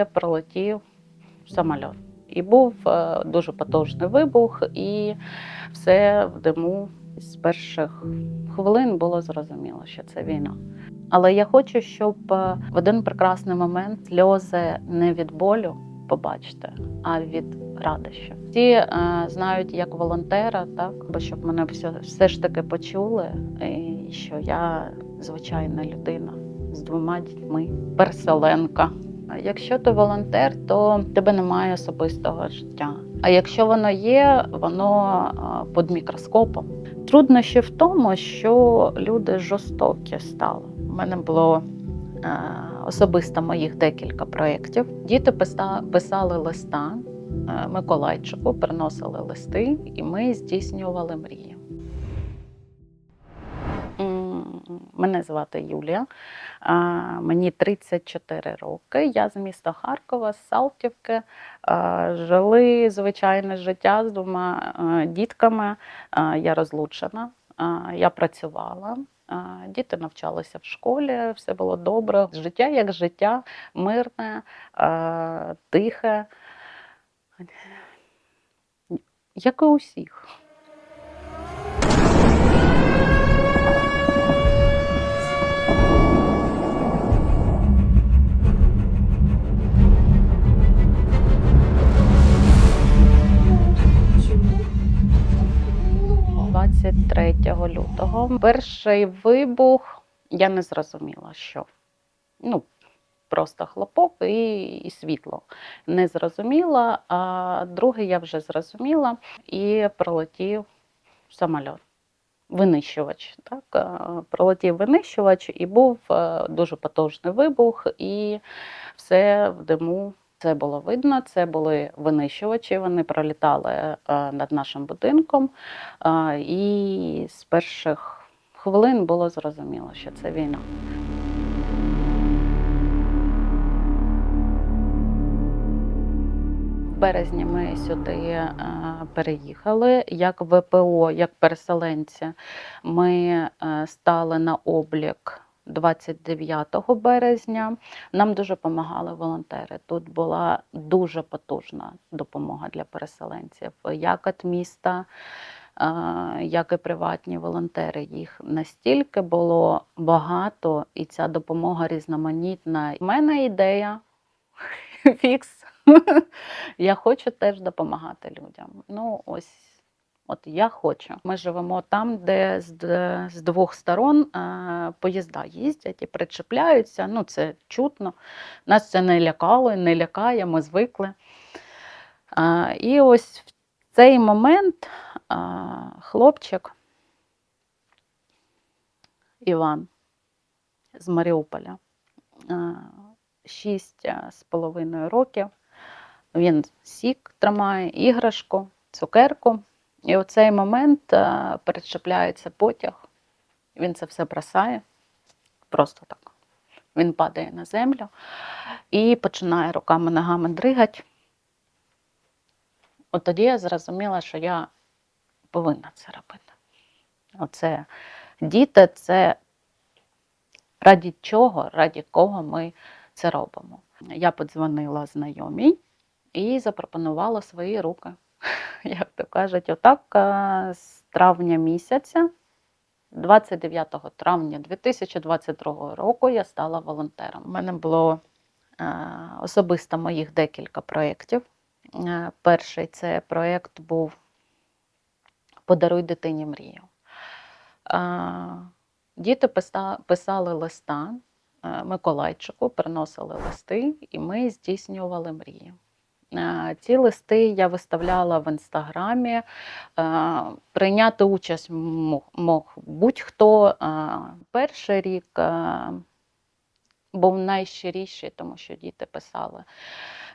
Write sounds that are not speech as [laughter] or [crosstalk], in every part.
і прилетів самоліт. І був е, дуже потужний вибух, і все в диму з перших хвилин було зрозуміло, що це війна. Але я хочу, щоб е, в один прекрасний момент сльози не від болю побачити, а від радощів. Всі е, знають як волонтера, так бо щоб мене все, все ж таки почули, і що я звичайна людина з двома дітьми, переселенка. Якщо ти волонтер, то тебе немає особистого життя. А якщо воно є, воно під мікроскопом. Труднощі в тому, що люди жорстокі стали. У мене було е, особисто моїх декілька проєктів. Діти писали листа е, Миколайчику, приносили листи, і ми здійснювали мрії. Мене звати Юлія, мені 34 роки. Я з міста Харкова, з Салтівки. Жили звичайне життя з двома е, дітками. Я розлучена, я працювала. Діти навчалися в школі, все було добре. Життя як життя, мирне, е, тихе, як і у 23 лютого. Перший вибух я не зрозуміла, що. Ну, просто хлопок і, і світло. Не зрозуміла, а другий я вже зрозуміла і прилетів самоліт. Винищувач. Так? а, Прилетів винищувач, і був е, дуже потужний вибух, і все в диму. Це було видно, це були винищувачі, вони пролітали е, над нашим будинком. І з перших хвилин було зрозуміло, що це війна. Березні ми сюди е, переїхали як ВПО, як переселенці. Ми е, стали на облік 29 березня. Нам дуже допомагали волонтери. Тут була дуже потужна допомога для переселенців, як від міста, е, як і приватні волонтери. Їх настільки було багато, і ця допомога різноманітна. У мене ідея [laughs] фікс. Я хочу теж допомагати людям. Ну, ось. От я хочу. Ми живемо там, де з, з двох сторон е, поїзда їздять і причепляються. Ну, це чутно. Нас це не лякало, не лякає, ми звикли. Е, і ось в цей момент е, хлопчик Іван з Маріуполя, шість з половиною років. Він сік тримає, іграшку, цукерку. І у цей момент е, перечепляється потяг. Він це все бросає. Просто так. Він падає на землю і починає руками, ногами дригати. От тоді я зрозуміла, що я повинна це робити. Оце діти це раді чого, раді кого ми це робимо. Я подзвонила знайомій і запропонувала свої руки. [laughs] Як то кажуть, отак е, з травня місяця, 29 травня 2022 року, я стала волонтером. У мене було е, особисто моїх декілька проєктів. Е, Перший це проєкт був Подаруй дитині мрію. Діти писали листа Миколайчику, приносили листи, і ми здійснювали мрії. Е, Ці листи я виставляла в інстаграмі. Е, Прийняти участь мог, будь-хто. Е, Перший рік був найщиріший, тому що діти писали.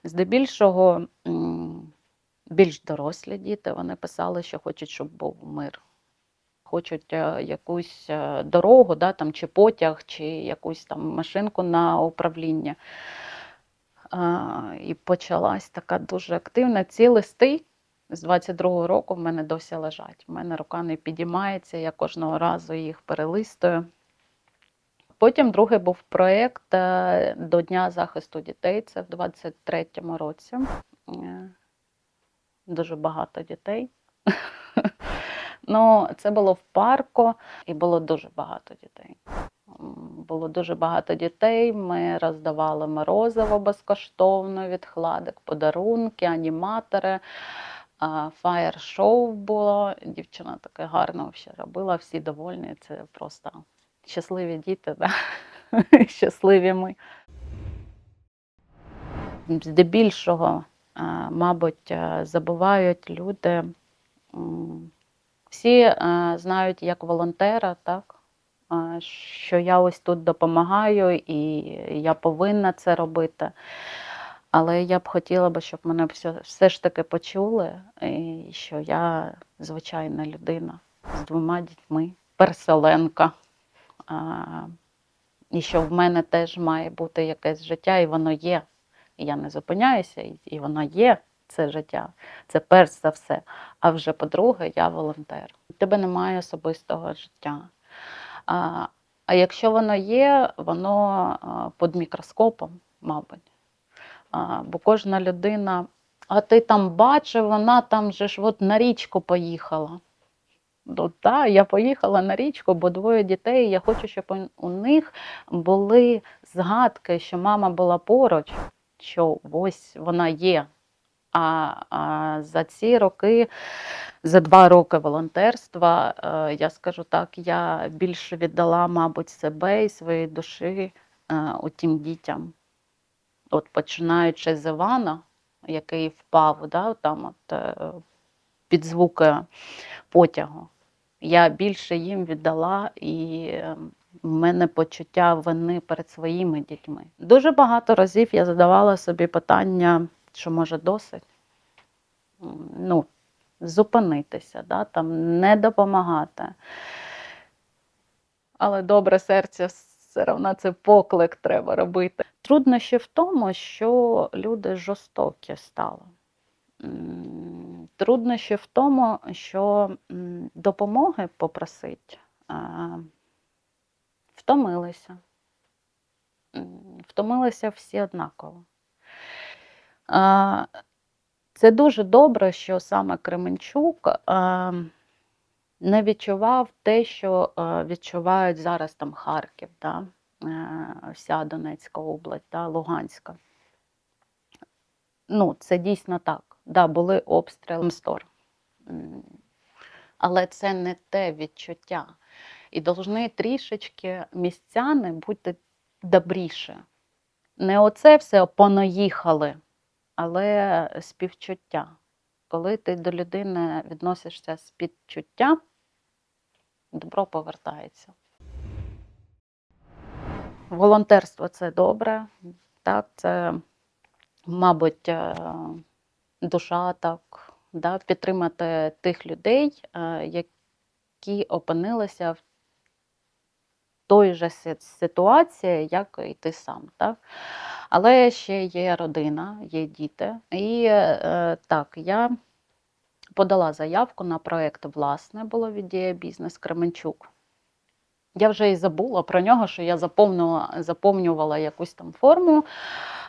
Здебільшого більш дорослі діти вони писали, що хочуть, щоб був мир. Хочуть якусь дорогу, да, там, чи потяг, чи якусь там машинку на управління. І почалась така дуже активна. Ці листи з 22-го року в мене досі лежать. У мене рука не підіймається, я кожного разу їх перелистую. Потім другий був проєкт е, до Дня захисту дітей. Це в 23-му році. Е, Дуже багато дітей. [laughs] Ну, це було в парку, і було дуже багато дітей. Було дуже багато дітей. Ми роздавали морозиво безкоштовно від хладик, подарунки, аніматори. Фаєр-шоу було. Дівчина таке гарно ще робила, всі довольні. Це просто щасливі діти, да? [laughs] щасливі ми. Здебільшого, мабуть, забувають люди. Всі знають як волонтера, так? Що я ось тут допомагаю і я повинна це робити. Але я б хотіла би, щоб мене все, все ж таки почули, і що я звичайна людина з двома дітьми, переселенка. А, і що в мене теж має бути якесь життя, і воно є. Я не зупиняюся, і воно є, це життя. Це перш за все. А вже по-друге, я волонтер. У тебе немає особистого життя. А, якщо воно є, воно під мікроскопом, мабуть. Бо кожна людина, а ти там бачив, вона там же ж от на річку поїхала. Ну, так, я поїхала на річку, бо двоє дітей. Я хочу, щоб у- у них були згадки, що мама була поруч, що ось вона є. А, а за ці роки, за два роки волонтерства, е, я скажу так, я більше віддала, мабуть, себе і своєї душі е, тим дітям. От починаючи з Івана, який впав, да, там от, е, під звуки потягу. Я більше їм віддала, і в мене почуття вини перед своїми дітьми. Дуже багато разів я задавала собі питання, що може досить. Ну, зупинитися, да, там, не допомагати. Але добре серце все одно це поклик треба робити. Труднощі в тому, що люди жорстокі стали. М, Труднощі в тому, що допомоги попросить, втомилися. Втомилися всі однаково. Це дуже добре, що саме Кременчук не відчував те, що відчувають зараз там Харків, да? е, вся Донецька область, да? Луганська. Ну, це дійсно так. Да, були обстріли Мстор. Але це не те відчуття. І повинні трішечки містяни бути добріше. Не оце все понаїхали, але співчуття. Коли ти до людини відносишся з підчуттям, добро повертається. Волонтерство це добре, так, це, мабуть, е, душа так, да, підтримати тих людей, е, які опинилися в той же ситуації, як і ти сам. Так? Але ще є родина, є діти. І е, так, я подала заявку на проєкт власне було від «Дія Бізнес Кременчук. Я вже і забула про нього, що я заповнила, заповнювала якусь там форму.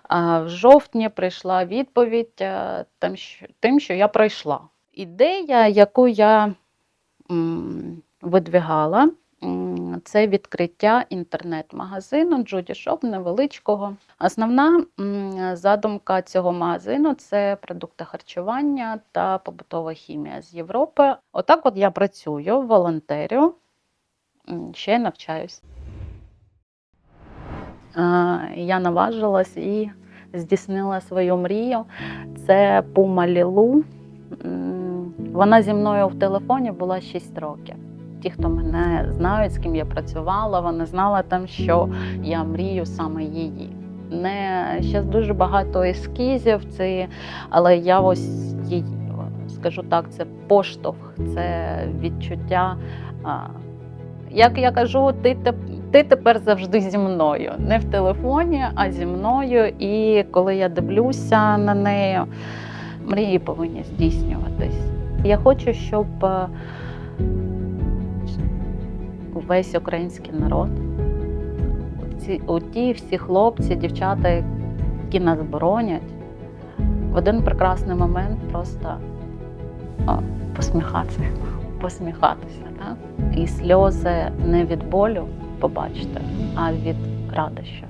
А в жовтні прийшла відповідь е, тим, що, я пройшла. Ідея, яку я м, видвигала, це відкриття інтернет-магазину Джуді Шоп невеличкого. Основна задумка цього магазину це продукти харчування та побутова хімія з Європи. Отак, от я працюю, волонтерю, ще навчаюсь. Я наважилась і здійснила свою мрію. Це Пума Лілу. Вона зі мною в телефоні була 6 років. Ті, хто мене знають, з ким я працювала, вони знали там, що я мрію саме її. Не зараз дуже багато ескізів, це, але я ось її. Скажу так, це поштовх, це відчуття. Як я кажу, ти, ти тепер завжди зі мною. Не в телефоні, а зі мною. І коли я дивлюся на неї, мрії повинні здійснюватись. Я хочу, щоб весь український народ оці, оті всі хлопці, дівчата, які нас боронять, в один прекрасний момент просто о, посміхатися, посміхатися. Так? І сльози не від болю побачите, а від радощів.